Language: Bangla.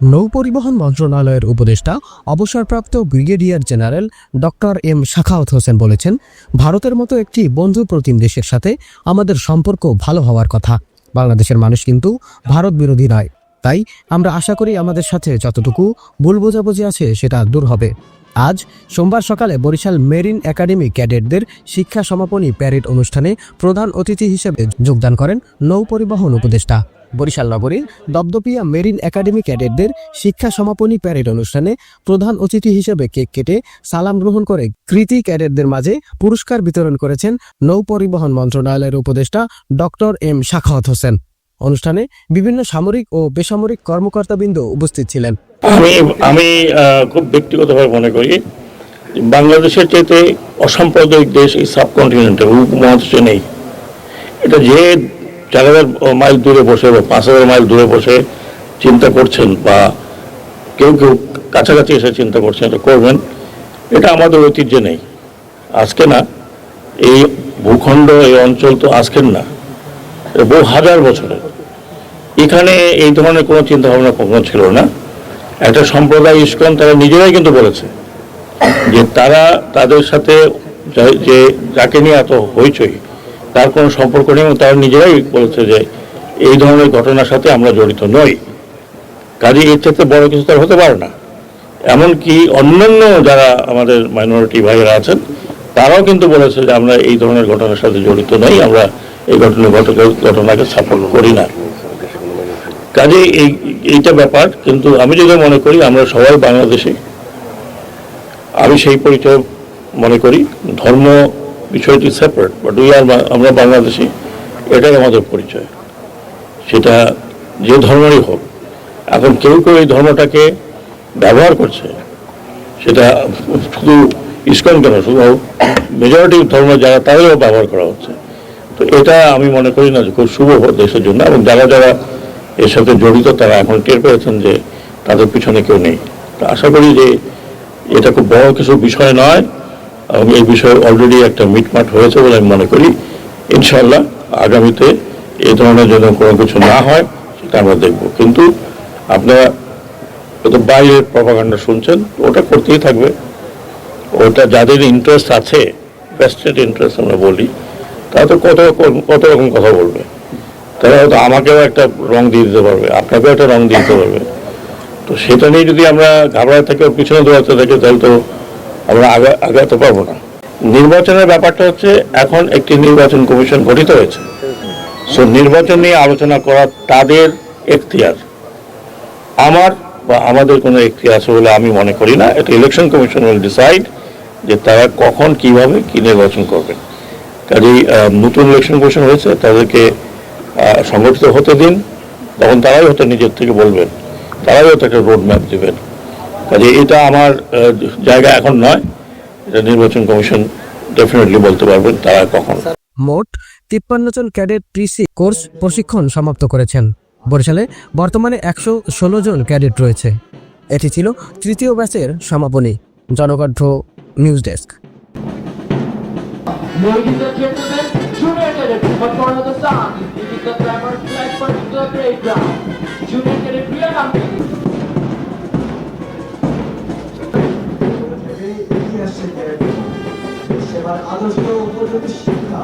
নৌপরিবহন মন্ত্রণালয়ের উপদেষ্টা, অবসরপ্রাপ্ত brigadier general doctor M Shakhawat Hossain বলেছেন, ভারতের মতো একটি বন্ধু প্রতিম দেশের সাথে আমাদের সম্পর্ক ভালো হওয়ার কথা। বাংলাদেশের মানুষ কিন্তু ভারত বিরোধী নয়। তাই আমরা আশা করি আমাদের সাথে যতটুকু ভুল বোঝাবুঝি আছে সেটা দূর হবে। আজ সোমবার সকালে বরিশাল মেরিন একাডেমি ক্যাডেটদের শিক্ষা সমাপনী প্যারেড অনুষ্ঠানে প্রধান অতিথি হিসেবে যোগদান করেন নৌ পরিবহন উপদেষ্টা। বরিশাল নগরীর দপদপিয়া মেরিন একাডেমি ক্যাডেটদের শিক্ষা সমাপনী প্যারেড অনুষ্ঠানে প্রধান অতিথি হিসেবে কেক কেটে সালাম গ্রহণ করে কৃতি ক্যাডেটদের মাঝে পুরস্কার বিতরণ করেছেন নৌ পরিবহন মন্ত্রণালয়ের উপদেষ্টা ডক্টর এম শাখাওয়াত হোসেন। অনুষ্ঠানে বিভিন্ন সামরিক ও বেসামরিক কর্মকর্তাবৃন্দ উপস্থিত ছিলেন। আমি আমি খুব ব্যক্তিগতভাবে মনে করি বাংলাদেশের চাইতে অসাম্প্রদায়িক দেশ এই সাবকন্টিনেন্টে উপমহাদেশে নেই। এটা যে চার হাজার মাইল দূরে বসে বা পাঁচ হাজার মাইল দূরে বসে চিন্তা করছেন বা কেউ কেউ কাছাকাছি এসে চিন্তা করছেন এটা করবেন, এটা আমাদের ঐতিহ্যে নেই। আজকে না, এই ভূখণ্ড, এই অঞ্চল তো আজকের না বহু হাজার বছরের। এখানে এই ধরনের কোনো চিন্তা ভাবনা কখনো ছিল না। একটা সম্প্রদায় ইস্কন তারা নিজেরাই কিন্তু বলেছে যে তারা তাদের সাথে যে যাকে নিয়ে এত হইচই তার কোনো সম্পর্ক নেই এবং তারা নিজেরাই বলেছে যে এই ধরনের ঘটনার সাথে আমরা জড়িত নই। কাজে এর থেকে বড় কিছু তার হতে পারে না। এমনকি অন্যান্য যারা আমাদের মাইনরিটি ভাইয়েরা আছেন, তারাও কিন্তু বলেছে যে আমরা এই ধরনের ঘটনার সাথে জড়িত নই, আমরা এই ঘটনা ঘটনা- ঘটনাকে সাপোর্ট করি না। কাজে এই, এইটা ব্যাপার, কিন্তু আমি যদি মনে করি, আমরা সবাই বাংলাদেশে, আমি সেই পরিচয় মনে করি, ধর্ম বিষয়টি সেপারেট বাট উই আর আমরা বাংলাদেশি, এটাই আমাদের পরিচয়। সেটা যে ধর্মেরই হোক, এখন কেউ কেউ এই ধর্মটাকে ব্যবহার করছে, সেটা শুধু ইস্কন কেন, শুধু মেজরিটি ধর্ম যারা তাদেরও ব্যবহার করা হচ্ছে। তো এটা আমি মনে করি না যে খুব শুভ দেশের জন্য, এবং যারা যারা এর সাথে জড়িত, তারা এখন টের পেয়েছেন যে তাদের পিছনে কেউ নেই। তো আশা করি যে এটা খুব বড় কিছু বিষয় নয় এই বিষয়ে অলরেডি একটা মিটমাট হয়েছে বলে আমি মনে করি। ইনশাল্লাহ আগামীতে এ ধরনের যেন কোনো কিছু না হয়, সেটা আমরা দেখব। কিন্তু আপনারা তো বাইরের প্রপাগান্ডা শুনছেন, ওটা করতেই থাকবে। ওটা যাদের ইন্টারেস্ট আছে ভেস্টেড ইন্টারেস্ট আমরা বলি, তারা তো কত কত রকম কথা বলবে। তারা হয়তো আমাকেও একটা রং দিয়ে দিতে পারবে, আপনাকেও একটা রং দিয়ে দিতে পারবে। তো সেটা নিয়ে যদি আমরা ঘাবড়ায় থেকে, পিছনে দৌড়াতে থাকি, তাহলে তো আমরা আগা, আগাতে পারব না। নির্বাচনের ব্যাপারটা হচ্ছে, এখন একটি নির্বাচন কমিশন গঠিত হয়েছে। সো নির্বাচন নিয়ে আলোচনা করা তাদের এখতিয়ার। আমার বা আমাদের কোনো একটি আছে বলে আমি মনে করি না। এটা ইলেকশন কমিশন উইল ডিসাইড যে তারা কখন, কীভাবে, কি নির্বাচন করবেন কাজেই নতুন ইলেকশন কমিশন হয়েছে, তাদেরকে সংগঠিত হতে দিন। তখন তারাই হয়তো নিজের থেকে বলবেন। তারাই হয়তো একটা রোড ম্যাপ দেবেন। কাজে এটা আমার জায়গা এখন নয় এটা নির্বাচন কমিশন ডেফিনেটলি বলতে পারবেন তারা কখন মোট তিপ্পান্ন জন ক্যাডেট প্রিসি কোর্স প্রশিক্ষণ সমাপ্ত করেছেন বরিশালে বর্তমানে একশো ষোলো জন ক্যাডেট রয়েছে এটি ছিল তৃতীয় ব্যাচের সমাপনী Janakantha news desk Ladies and gentlemen, Junior Cadet from Corner of the Sun is the clamor flag to the parade ground. Junior এবার আলোচিত উপযোগী শিক্ষা